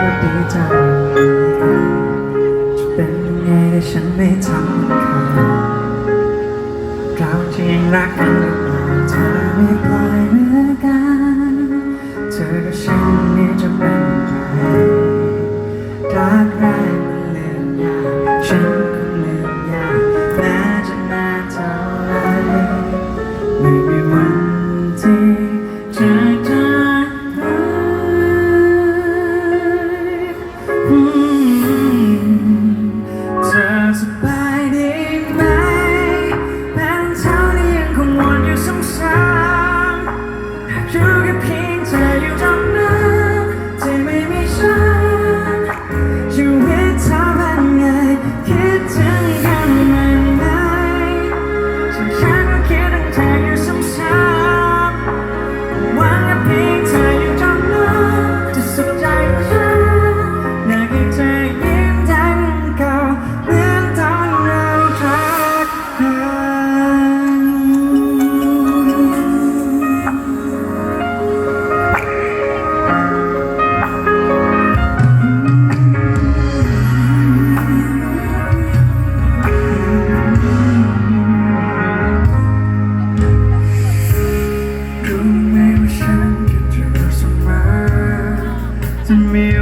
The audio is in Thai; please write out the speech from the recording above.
ก็ดีใจเป็นยังไงแต่ฉันไม่ทำมันเขาเราจะยังรักกันอยู่เธอไม่ปล่อยเรื่อกัน to me.